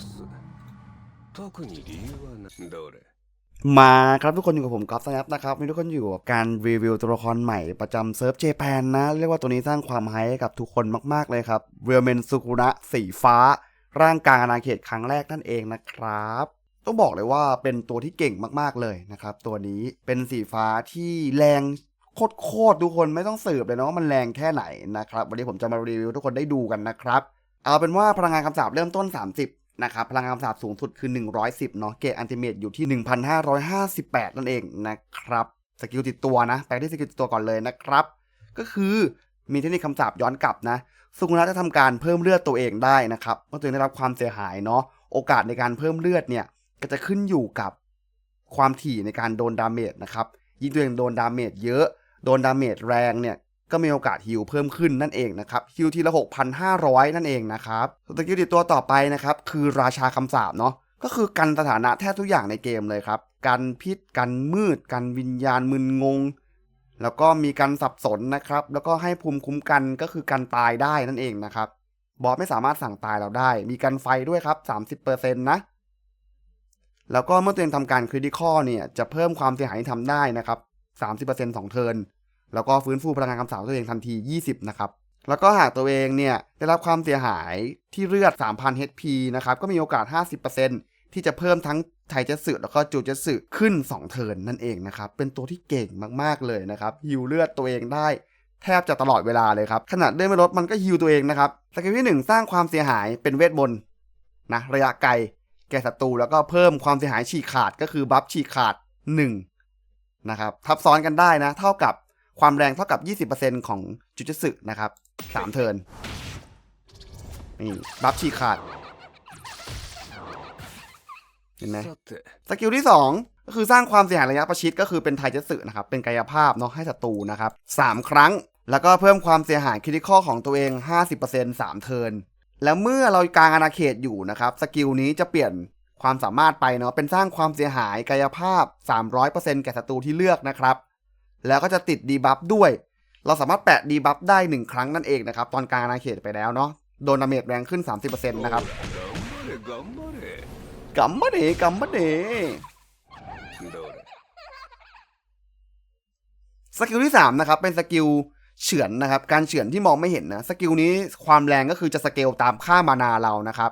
す特に理由はなどれ มาครับทุกคนอยู่กับผมก๊อฟสแนปนะครับวันนี้ทุกคนอยู่กับการรีวิวตัวละครใหม่ประจำเซิร์ฟเจแปนนะ เรียกว่าตัวนี้สร้างความไฮให้กับทุกคนมาก ๆ เลยครับเรียเมนสุกุระสีฟ้า ร่างกลางอาณาเขตครั้งแรกนั่นเองนะครับ ต้องบอกเลยว่าเป็นตัวที่เก่งมากๆเลยนะครับ ตัวนี้เป็นสีฟ้าที่แรงโคตรๆทุกคนไม่ต้องสืบเลยนะว่ามันแรงแค่ไหนนะครับวันนี้ผมจะมารีวิวให้ทุกคนได้ดูกันนะครับ เอาเป็นว่าพลังงานคำสาปเริ่มต้น 30 นะครับพลังงานคำสาปสูงสุดคือ 110 เนาะเกรดอันติเมตอยู่ที่ 1,558 นั่นเองนะครับสกิลติดตัวนะแปลที่สกิลติดตัวก่อนเลยนะครับ ก็คือมีเทคนิคคำสาปย้อนกลับนะสุกุนะจะทำการเพิ่มเลือดตัวเองได้นะครับเมื่อตัวเองได้รับความเสียหายเนาะโอกาสในการเพิ่มเลือดเนี่ยก็จะขึ้นอยู่กับความถี่ในการโดนดาเมจนะครับยิ่งตัวเองโดนดาเมจเยอะ โดนดาเมจแรงเนี่ย ก็มีโอกาสฮิวเพิ่มขึ้นนั่นเองนะครับฮิวทีละ 6,500 นั่นเองนะครับสกิลติดตัวต่อไปนะครับคือราชาคำสาปเนาะก็คือกันสถานะแทบทุกอย่างในเกมเลยครับกันพิษกันมืดกันวิญญาณมึนงง แล้วก็มีการสับสนนะครับ แล้วก็ให้ภูมิคุ้มกันก็คือกันตายได้นั่นเองนะครับบอสไม่สามารถสั่งตายเราได้ มีกันไฟด้วยครับ 30%นะ แล้วก็เมื่อตัวเองทำการคริติคอเนี่ย จะเพิ่มความเสียหายที่ทำได้นะครับ 30%สองเทิร์น แล้วก็ฟื้นฟูพลังงานคำสาปตัวเองทันที 20 นะครับ แล้วก็หากตัวเองเนี่ยได้รับความเสียหายที่เลือด 3,000 HP นะครับ ก็มีโอกาส 50%ที่จะเพิ่มทั้งไทเจสึแล้วก็จูเจสึขึ้น 2 เทิร์นนั่นเองนะครับ เป็นตัวที่เก่งมากๆเลยนะครับฮิวเลือดตัวเองได้แทบจะตลอดเวลาเลยครับ ขนาดเลื่อนไม่ลดมันก็ฮิวตัวเองนะครับสกิลที่ 1 สร้างความเสียหายเป็นเวทมนต์นะระยะไกลแก่ศัตรูแล้วก็เพิ่มความเสียหายฉีกขาดก็คือบัฟฉีกขาด 1 นะครับ ทับซ้อนกันได้นะ เท่ากับ ความแรงเท่ากับ 20%ของจุจสึนะครับ3เทิร์นนี่บัฟฉีกขาด เห็นไหมさてสกิลที่ 2 ก็คือสร้างความเสียหายระยะประชิดก็คือเป็นไทเจสึนะครับ เป็นกายภาพเนาะให้ศัตรูนะครับ 3 ครั้ง แล้วก็เพิ่มความเสียหายคริติคอลของตัวเอง 50% 3 เทิร์นแล้วเมื่อเรากลางอาณาเขตอยู่นะครับ สกิลนี้จะเปลี่ยนความสามารถไปเนาะเป็นสร้างความเสียหายกายภาพ 300%แก่ศัตรูที่เลือกนะครับ แล้วก็จะติดดีบัฟด้วย เราสามารถแปะดีบัฟได้ 1 ครั้งนั่นเองนะครับ ตอนกลางอาาเขตไปแล้วเนาะโดนดาเมจแรงขึ้น 30%นะครับกัมมะเดกัมมะเดสกิลที่ 3 นะครับ เป็นสกิลเฉือนนะครับ การเฉือนที่มองไม่เห็นนะสกิลนี้ความแรงก็คือจะสเกลตามค่ามานาเรานะครับ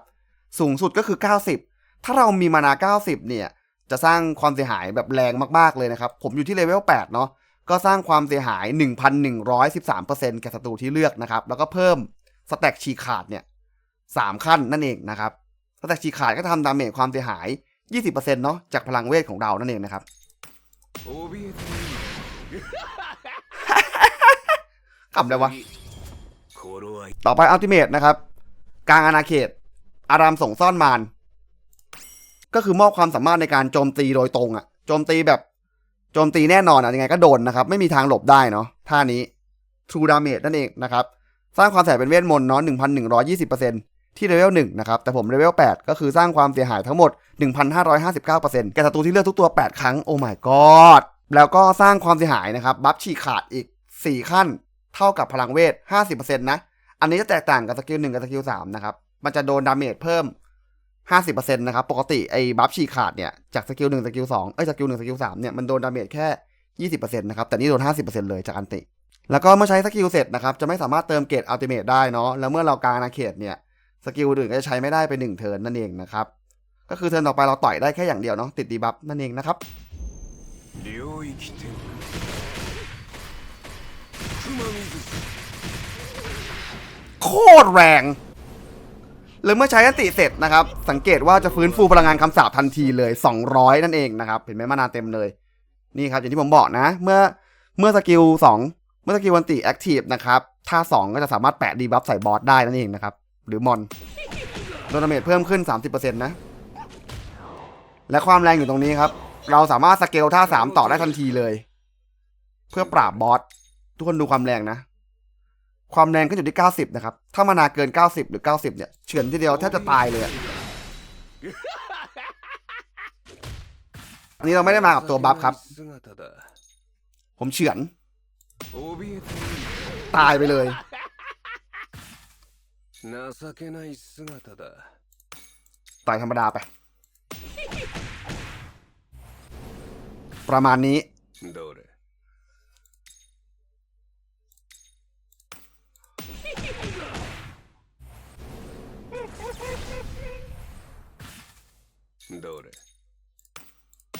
สูงสุดก็คือ 90 ถ้าเรามีมานา 90 เนี่ย จะสร้างความเสียหายแบบแรงมากๆเลยนะครับ ผมอยู่ที่เลเวล 8 เนาะ ก็สร้างความเสียหาย 1,113%แก่ศัตรูที่เลือกนะครับ แล้วก็เพิ่มสแต็กฉีขาดเนี่ยสามขั้นนั่นเองนะครับสแต็กฉีขาดก็ทำดาเมจความเสียหาย 20%เนาะจากพลังเวทของเรานั่นเองนะครับขำเลยวะ ต่อไปอัลติเมทนะครับ กลางอาณาเขต อารามส่งซ่อนมารก็คือมอบความสามารถในการโจมตีโดยตรงอะโจมตีแบบ โจมตีแน่นอนอะยังไงก็โดนนะครับ ไม่มีทางหลบได้เนาะท่านี้ True Damage นั่นเองนะครับ สร้างความเสียหายเป็นเวทมนต์เนาะ1,120%ที่เลเวล1นะครับ แต่ผมเลเวล8ก็คือสร้างความเสียหายทั้งหมด 1,559%แก่ศัตรูที่เลือกทุกตัว 8 ครั้ง โอ้ my god แล้วก็สร้างความเสียหายนะครับ บัฟฉีกขาดอีก 4 ขั้น เท่ากับพลังเวท 50%นะ อันนี้จะแตกต่างกับสกิล1กับสกิล3นะครับ มันจะโดนดาเมจเพิ่ม ห้าสิบเปอร์เซ็นต์นะครับ ปกติไอ้บัฟชีขาดเนี่ยจากสกิลหนึ่งสกิลสองเอ้ยสกิลหนึ่งสกิลสามเนี่ยมันโดนดาเมจแค่ยี่สิบเปอร์เซ็นต์นะครับ แต่นี่โดนห้าสิบเปอร์เซ็นต์เลยจากอันติ แล้วก็เมื่อใช้สกิลเสร็จนะครับ จะไม่สามารถเติมเกรดอัลติเมทได้เนาะ แล้วเมื่อเรากลางอาเขตเนี่ยสกิลอื่นก็จะใช้ไม่ได้ไปหนึ่งเทิร์นนั่นเองนะครับ ก็คือเทิร์นต่อไปเราต่อยได้แค่อย่างเดียวเนาะติดดีบัฟนั่นเองนะครับโคตรแรง หรือเมื่อใช้อันติเสร็จนะครับ สังเกตว่าจะฟื้นฟูพลังงานคำสาปทันทีเลย 200 นั่นเองนะครับ เห็นไหมมานาเต็มเลย นี่ครับ อย่างที่ผมบอกนะ เมื่อเมื่อสกิล2เมื่อสกิลวันติแอคทีฟนะครับท่า 2 ก็จะสามารถแปะดีบัฟใส่บอสได้นั่นเองนะครับ หรือมอนโดนเมจเพิ่มขึ้น 30%นะ และความแรงอยู่ตรงนี้ครับ เราสามารถสเกลท่า 3 ต่อได้ทันทีเลย เพื่อปราบบอสทุกคนดูความแรงนะ ความแรงก็อยู่ที่ 90 นะครับ ถ้ามานาเกิน 90 หรือ 90 เนี่ย เฉือนทีเดียวแทบจะตายเลยอะอันนี้เราไม่ได้มากับตัวบัฟครับ ผมเฉือน ตายไปเลย ตายธรรมดาไป ประมาณนี้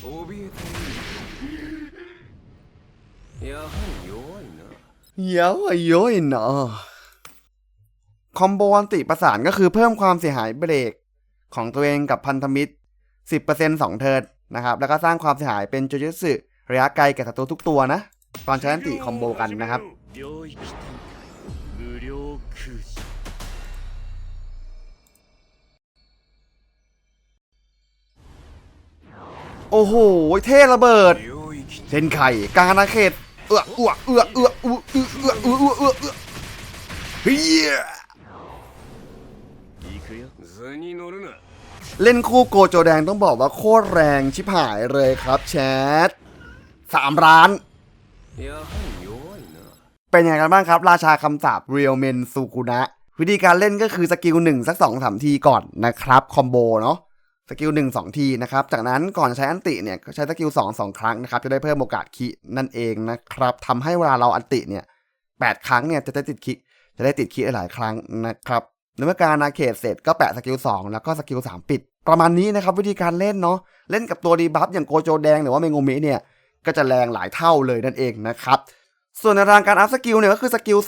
怯えているやはり弱いな เยอะเยอะเนาะคอมโบอันติประสานก็คือเพิ่มความเสียหายเบรกของตัวเองกับพันธมิตร 10%สองเทิร์นนะครับ แล้วก็สร้างความเสียหายเป็นจูจิสึระยะไกลแก่ศัตรูทุกตัวนะ ตอนใช้อันติคอมโบกันนะครับ โอ้โห เท่ระเบิดเซนไข่กลางอาณาเขตเอื้อเอื้อเอื้อเอื้อเอื้อเอื้อเอื้อเอื้อเอื้อเอื้อเฮียเล่นคู่โกโจแดงต้องบอกว่าโคตรแรงชิบหายเลยครับแชทสามร้าน เป็นยังไงกันบ้างครับ ราชาคำสาบเรียวเมนซูกุนะ วิธีการเล่นก็คือสกิลหนึ่งสักสองสามทีก่อนนะครับ คอมโบเนาะ สกิลหนึ่งสองทีนะครับ จากนั้นก่อนใช้อันติเนี่ยก็ใช้สกิลสองสองครั้งนะครับ จะได้เพิ่มโอกาสคินั่นเองนะครับทำให้เวลาเราอันติเนี่ยแปดครั้งเนี่ยจะได้ติดคิจะได้ติดคิหลายครั้งนะครับในเมื่อการนาเขตเสร็จก็แปะสกิลสองแล้วก็สกิลสามปิด ประมาณนี้นะครับวิธีการเล่นเนาะเล่นกับตัวดีบัฟอย่างโกโจแดงหรือว่าเมงโงมิเนี่ยก็จะแรงหลายเท่าเลยนั่นเองนะครับส่วนในทางการอัพสกิลเนี่ยก็คือสกิล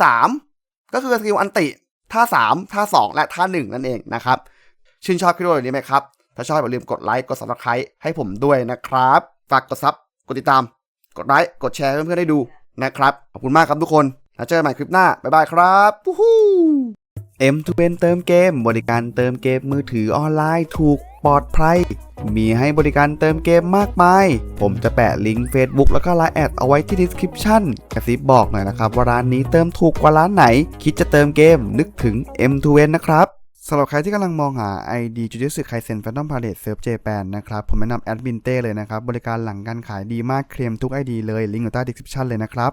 3ก็คือสกิลอันติท่า3ท่า 2 และท่า 1 นั่นเองนะครับชื่นชอบคลิปวิดีโอนี้ไหมครับ ถ้าชอบอย่าลืมกดไลค์กด subscribe ให้ผมด้วยนะครับ ฝากกดซับกดติดตาม กดไลค์กดแชร์ให้เพื่อนๆได้ดูนะครับขอบคุณมากครับทุกคนแล้วเจอกันใหม่คลิปหน้าบ๊ายบายครับวู้ฮู้ M to Ben เติมเกม บริการเติมเกมมือถือออนไลน์ถูกปลอดภัยมีให้บริการเติมเกมมากมาย ผมจะแปะลิงก์ Facebook แล้วก็ Line แอดเอาไว้ที่ description กระซิบบอกหน่อยนะครับว่าร้านนี้เติมถูกกว่าร้านไหน คิดจะเติมเกมนึกถึง M to Ben นะครับ สำหรับใครที่กำลังมองหา ID j u j u t s u Kaisen Phantom Parade Surf Japan นะครับ ผมแนะนำแอดมินเต้เลยนะครับ บริการหลังการขายดีมากเคลมทุก ID เลยลิงก์อยู่ใต้ description เลยนะครับ